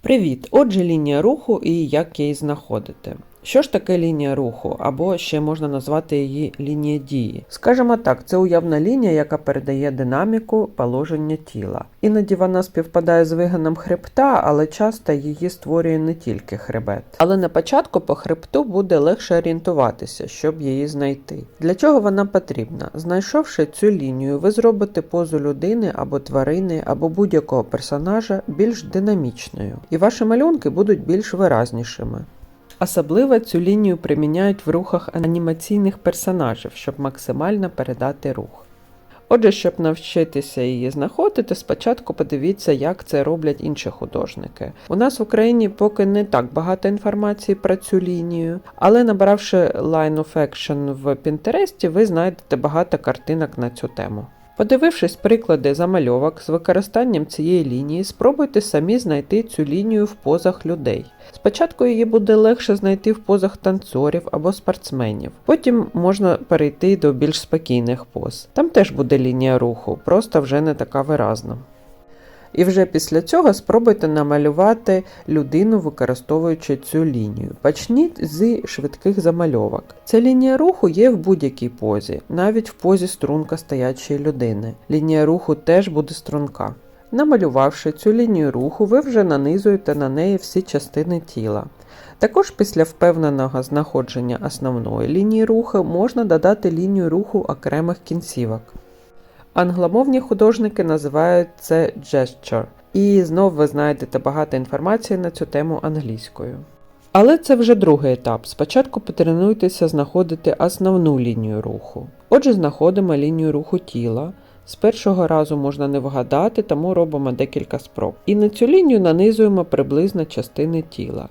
Привіт! Отже, лінія руху і як її знаходити. Що ж таке лінія руху, або ще можна назвати її лінія дії? Скажімо так, це уявна лінія, яка передає динаміку положення тіла. Іноді вона співпадає з вигином хребта, але часто її створює не тільки хребет. Але на початку по хребту буде легше орієнтуватися, щоб її знайти. Для чого вона потрібна? Знайшовши цю лінію, ви зробите позу людини або тварини, або будь-якого персонажа більш динамічною, і ваші малюнки будуть більш виразнішими. Особливо цю лінію приміняють в рухах анімаційних персонажів, щоб максимально передати рух. Отже, щоб навчитися її знаходити, спочатку подивіться, як це роблять інші художники. У нас в Україні поки не так багато інформації про цю лінію, але набравши Line of Action в Pinterest, ви знайдете багато картинок на цю тему. Подивившись приклади замальовок з використанням цієї лінії, спробуйте самі знайти цю лінію в позах людей. Спочатку її буде легше знайти в позах танцорів або спортсменів. Потім можна перейти до більш спокійних поз. Там теж буде лінія руху, просто вже не така виразна. І вже після цього спробуйте намалювати людину, використовуючи цю лінію. Почніть з швидких замальовок. Ця лінія руху є в будь-якій позі, навіть в позі струнка стоячої людини. Лінія руху теж буде струнка. Намалювавши цю лінію руху, ви вже нанизуєте на неї всі частини тіла. Також після впевненого знаходження основної лінії руху можна додати лінію руху окремих кінцівок. Англомовні художники називають це gesture, і знов ви знайдете багато інформації на цю тему англійською. Але це вже другий етап. Спочатку потренуйтеся знаходити основну лінію руху. Отже, знаходимо лінію руху тіла. З першого разу можна не вгадати, тому робимо декілька спроб. І на цю лінію нанизуємо приблизно частини тіла.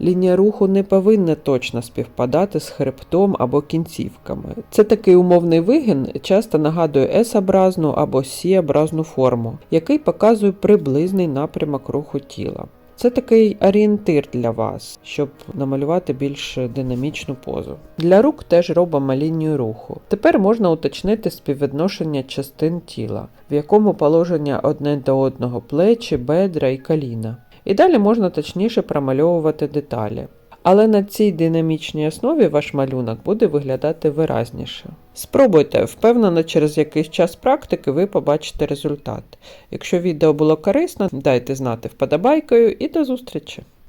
Лінія руху не повинна точно співпадати з хребтом або кінцівками. Це такий умовний вигін часто нагадує S-образну або C-образну форму, який показує приблизний напрямок руху тіла. Це такий орієнтир для вас, щоб намалювати більш динамічну позу. Для рук теж робимо лінію руху. Тепер можна уточнити співвідношення частин тіла, в якому положення одне до одного плечі, бедра і коліна. І далі можна точніше промальовувати деталі. Але на цій динамічній основі ваш малюнок буде виглядати виразніше. Спробуйте, впевнено, через якийсь час практики ви побачите результат. Якщо відео було корисно, дайте знати вподобайкою і до зустрічі!